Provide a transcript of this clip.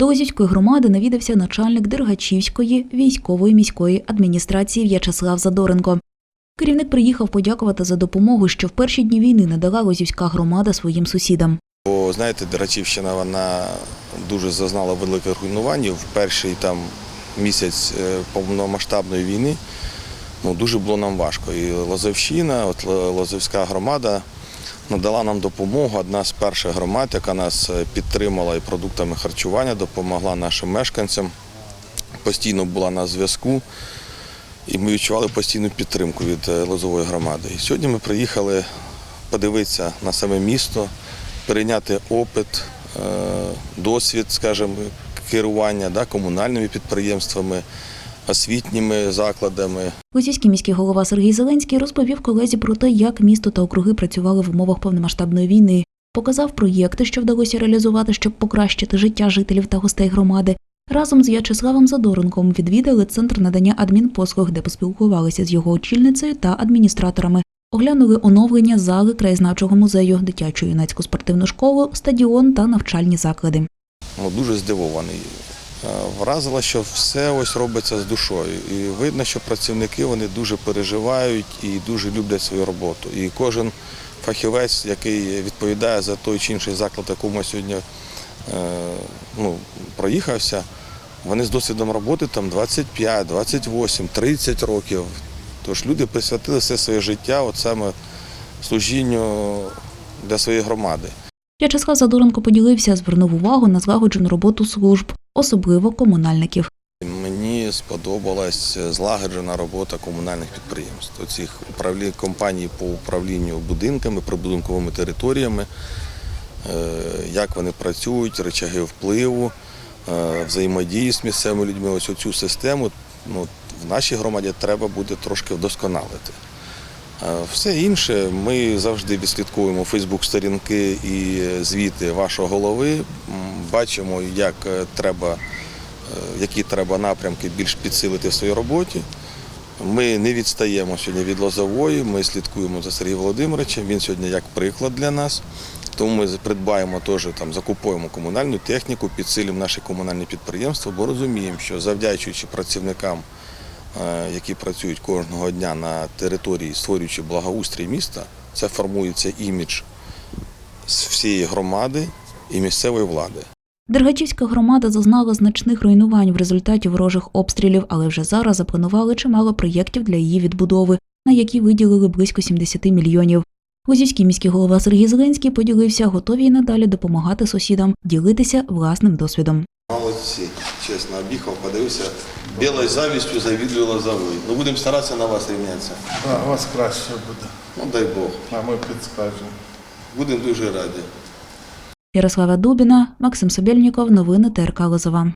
До Лозівської громади навідався начальник Дергачівської військової міської адміністрації В'ячеслав Задоренко. Керівник приїхав подякувати за допомогу, що в перші дні війни надала Лозівська громада своїм сусідам. Бо знаєте, Дерачівщина вона дуже зазнала великих руйнувань. В перший там місяць е, повномасштабної війни ну, дуже було нам важко. І Лозовщина, от Лозовська громада надала нам допомогу. Одна з перших громад, яка нас е, підтримала і продуктами харчування, допомогла нашим мешканцям. Постійно була на зв'язку. І ми відчували постійну підтримку від е, Лозової громади. І сьогодні ми приїхали подивитися на саме місто, перейняти опит, е, досвід, скажімо, керування да, комунальними підприємствами, освітніми закладами. Лозівський міський голова Сергій Зеленський розповів колезі про те, як місто та округи працювали в умовах повномасштабної війни, показав проєкти, що вдалося реалізувати, щоб покращити життя жителів та гостей громади. Разом з В'ячеславом Задоренком відвідали центр надання адмінпослуг, де поспілкувалися з його очільницею та адміністраторами. Оглянули оновлення зали краєзнавчого музею, дитячу юнацьку спортивну школу, стадіон та навчальні заклади. Ну, дуже здивований. Е, Вразило, що все ось робиться з душою. І видно, що працівники вони дуже переживають і дуже люблять свою роботу. І кожен фахівець, який відповідає за той чи інший заклад, якому сьогодні е, ну, проїхався, вони з досвідом роботи там 25, 28, 30 років. Тож люди присвятили все своє життя от саме служінню для своєї громади. В'ячеслав Задоренко поділився, звернув увагу на злагоджену роботу служб, особливо комунальників. Мені сподобалась злагоджена робота комунальних підприємств, оцих управлінь компаній по управлінню будинками, прибудинковими територіями, е, як вони працюють, речаги впливу, е, взаємодії з місцевими людьми. Ось цю систему ну, в нашій громаді треба буде трошки вдосконалити. Е, Все інше ми завжди відслідковуємо Фейсбук-сторінки і звіти вашого голови, бачимо, як е, треба е, які треба напрямки більш підсилити в своїй роботі. Ми не відстаємо сьогодні від Лозової, ми слідкуємо за Сергієм Володимировичем, він сьогодні як приклад для нас. Тому ми придбаємо теж там, закуповуємо комунальну техніку, підсилюємо наші комунальні підприємства, бо розуміємо, що завдячуючи працівникам, е, які працюють кожного дня на території, створюючи благоустрій міста, це формується імідж всієї громади і місцевої влади. Дергачівська громада зазнала значних руйнувань в результаті ворожих обстрілів, але вже зараз запланували чимало проєктів для її відбудови, на які виділили близько 70 мільйонів. Лозівський міський голова Сергій Зеленський поділився, готові й надалі допомагати сусідам, ділитися власним досвідом. Молодці, чесно, об'їхав, подивився. Білою завістю завідую лозовий. Ну будемо старатися на вас рівнятися. Да, у вас краще буде, Ну дай Бог. а ми підскажемо. Будемо дуже раді. Ярослава Дубіна, Максим Собєльніков, новини ТРК Лозова.